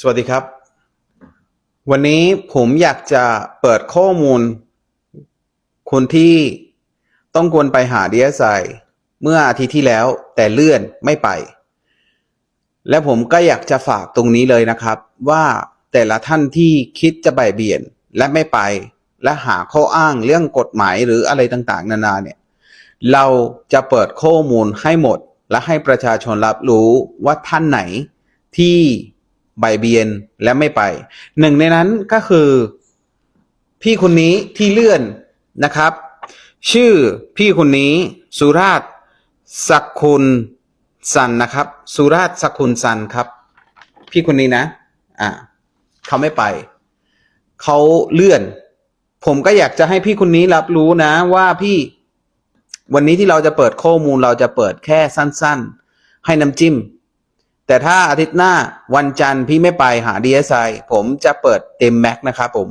สวัสดีครับ วันนี้ผมอยากจะเปิดข้อมูล คนที่ต้องควรไปหา DSI เมื่ออาทิตย์ที่แล้วแต่เลื่อนไม่ไป และผมก็อยากจะฝากตรงนี้เลยนะครับ ว่าแต่ละท่านที่คิดจะใบเบี่ยนและไม่ไป และหาข้ออ้างเรื่องกฎหมายหรืออะไรต่างๆ นานาเนี่ย เราจะเปิดข้อมูลให้หมด และให้ประชาชนรับรู้ว่าท่านไหนที่ บ่ายเบียนและไม่ไป หนึ่งในนั้นก็คือ พี่คนนี้ที่เลื่อนนะครับ ชื่อพี่คนนี้สุราษฎร์สักคุณสันนะครับ สุราษฎร์สักคุณสันครับ พี่คนนี้นะอ่าเขาไม่ไป เขาเลื่อน ผมก็อยากจะให้พี่คนนี้รับรู้นะว่าพี่วันนี้ที่เราจะเปิดข้อมูลเราจะเปิดแค่สั้น ๆ ให้น้ำจิ้ม แต่ถ้าอาทิตย์หน้าวันจันทร์พี่ไม่ไปหา DSI ผมจะเปิดเต็มแม็กนะครับผม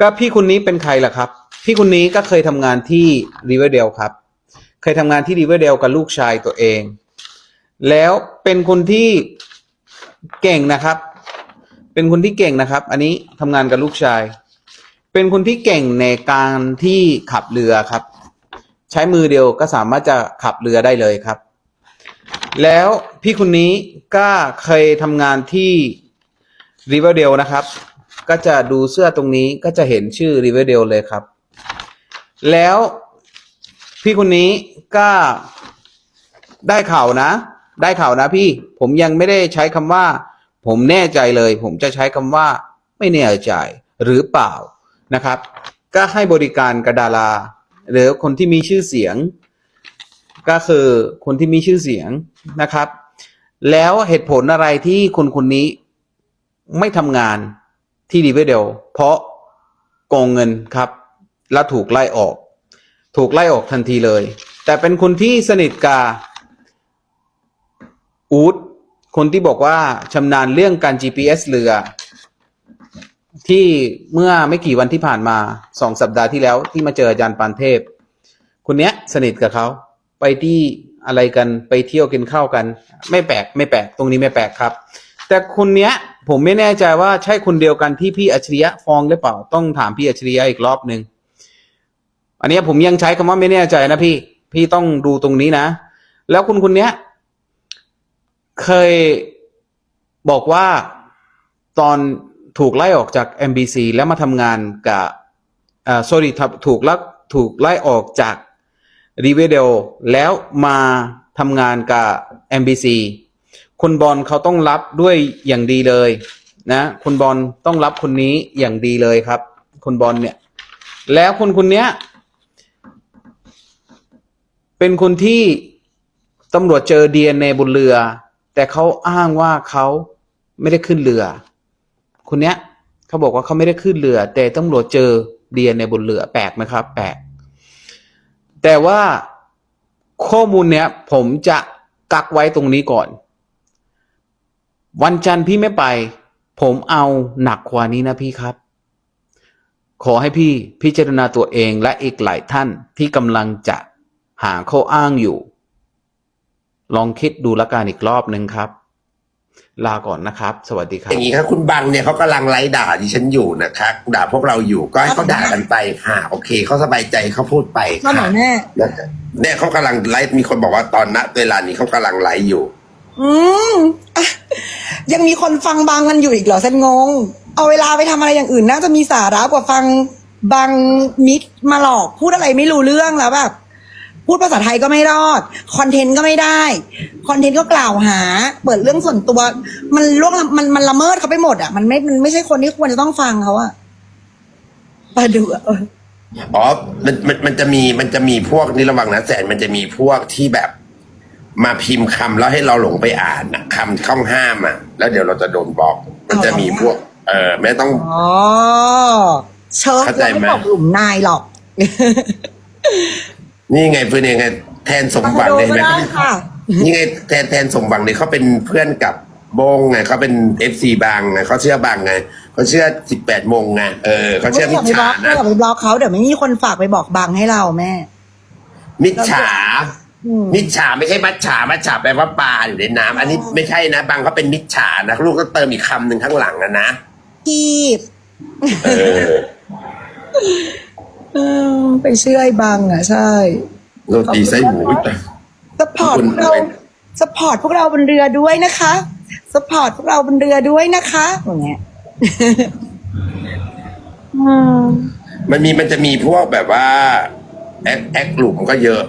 ก็พี่คนนี้เป็นใครล่ะครับ พี่คนนี้ก็เคยทำงานที่ Riverdale ครับ เคยทำงานที่ Riverdale กับลูกชายตัวเอง แล้วเป็นคนที่เก่งนะครับ เป็นคนที่เก่งนะครับ อันนี้ทำงานกับลูกชาย เป็นคนที่เก่งในการที่ขับเรือครับ ใช้มือเดียวก็สามารถจะขับเรือได้เลยครับ แล้วพี่คนนี้ก็เคยทำงานที่ Riverdale นะครับ ก็จะดูเสื้อตรงนี้ก็จะเห็นชื่อ Riverdale เลยครับ แล้วพี่คนนี้ก็ได้ข่าวนะ ได้ข่าวนะพี่ผมยังไม่ได้ใช้คำว่า ผมแน่ใจเลย ผมจะใช้คำว่า ไม่แน่ใจหรือเปล่านะครับ ก็ให้บริการกับดาราหรือคนที่มีชื่อเสียง ก็คือคนที่มีชื่อเสียงนะครับ แล้วเหตุผลอะไรที่คนคนนี้ไม่ทำงานที่ดีเวเดลเพราะโกงเงินครับ แล้วถูกไล่ออก ถูกไล่ออกทันทีเลย แต่เป็นคนที่สนิทกับอูดคนที่บอกว่าชำนาญเรื่องการ GPS เรือ ที่เมื่อไม่กี่วันที่ผ่านมาสองสัปดาห์ที่แล้วที่มาเจออาจารย์ปานเทพ คนเนี้ยสนิทกับเขา ไปที่อะไรกันไปเที่ยวกินข้าวกัน ไม่แปลกไม่แปลกตรงนี้ไม่แปลกครับ แต่คนเนี้ยผมไม่แน่ใจว่าใช่คนเดียวกันที่พี่อัจฉริยะฟ้องหรือเปล่าต้องถามพี่อัจฉริยะอีกรอบหนึ่งอันนี้ผมยังใช้คำว่าไม่แน่ใจนะพี่พี่ต้องดูตรงนี้นะ แล้วคุณคนเนี้ยเคยบอกว่าตอนถูกไล่ออกจาก MBC แล้วมาทำงานกับอ่า sorry ครับถูกลักถูกไล่ออกจาก r i v e r d a l e แล้วมาทำงานกับ MBC คุณบอลเขาต้องรับด้วยอย่างดีเลยนะคุณบอลต้องรับคนนี้อย่างดีเลยครับคุณบอลเนี่ย แล้วคนคนเนี้ย เป็นคนที่ตำรวจเจอ DNA บนเรือ แต่เขาอ้างว่าเขาไม่ได้ขึ้นเรือ คนเนี้ยเขาบอกว่าเขาไม่ได้ขึ้นเรือ แต่ตำรวจเจอ DNA บนเรือแปลกไหมครับ แปลก แต่ว่าข้อมูลเนี้ยผมจะกักไว้ตรงนี้ก่อน วันจันทร์พี่ไม่ไป ผมเอาหนักกว่านี้นะพี่ครับ ขอให้พี่พิจารณาตัวเองและอีกหลายท่านที่กำลังจะหาข้ออ้างอยู่ ลองคิดดูละกันอีกรอบหนึ่งครับ ลาก่อนนะครับ สวัสดีครัอบย่างนี้ครับคุณบังเนี่ยเขากำลังไล่ด่าดิฉันอยู่นะคะด่าพวกเราอยู่ก็ให้เขาด่ากันไปค่ะ โอเคเขาสบายใจเขาพูดไปก็หน่ค่ะอยแม่ นะคะเนี่ยเขากำลังไลฟ์มีคนบอกว่าตอนณเวลานี้เขากำลังไลฟ์อยู่ อืมอะยังมีคนฟังบางกันอยู่อีกเหรอฉันงง เอาเวลาไปทำอะไรอย่างอื่นน่าจะมีสาระกว่าฟังบางมิกมาหลอกพูดอะไรไม่รู้เรื่องแล้วแบบ พูดภาษาไทยก็ไม่รอด คอนเทนต์ก็ไม่ได้ คอนเทนต์ก็กล่าวหา เปิดเรื่องส่วนตัว มันล่วงละมันมันละเมิดเขาไปหมดอะ มันไม่ มันไม่ใช่คนที่ควรจะต้องฟังเขาอะไปดูอะเอออ๋อ มัน มัน มันจะมี มันจะมีพวกนี่ระวังนะแสน มันจะมีพวกที่แบบ มาพิมพ์คำแล้วให้เราหลงไปอ่านนะคำข้องห้ามอะ แล้วเดี๋ยวเราจะโดนบล็อก มันจะมีพวก เออไม่ต้อง อ๋อเชิญเข้าใจเราไหม ไม่ตกหลุมนายหรอก นี่ไงเพื่อนยังไงแทนสมหวังเลยก็ไหมได้ค่ะ นี่ไงแทนแทนสมหวังเนี่ยเขาเป็นเพื่อนกับโบงไงเขาเป็นเอฟซีบางไงเขาเชื่อบางไงเขาเชื่อสิบแปดโมงไงเออเขาเชื่อมิจฉาไม่นะอย่าไปบล็อกเขาเดี๋ยวไม่มีคนฝากไปบอกบังให้เราแม่ มิจฉาอืมมิจฉาไม่ใช่มัจฉามัจฉาแปลว่าปลาอยู่ในน้ำอันนี้ไม่ใช่นะบางเขาเป็นมิจฉานะลูกก็เติมอีกคำหนึ่งข้างหลังอะนะคีบเออเออ ไปเชื่อไอ้บังอะใช่โรตีไส้หมูอุ๊ยแต่สปอร์ตขอบคุณพวกเราด้วยสปอร์ตพวกเราบนเรือด้วยนะคะสปอร์ตพวกเราบนเรือด้วยนะคะอย่างเงี้ยอืม มันมีมันจะมีพวกแบบว่า แอคแอคหลุมก็เยอะ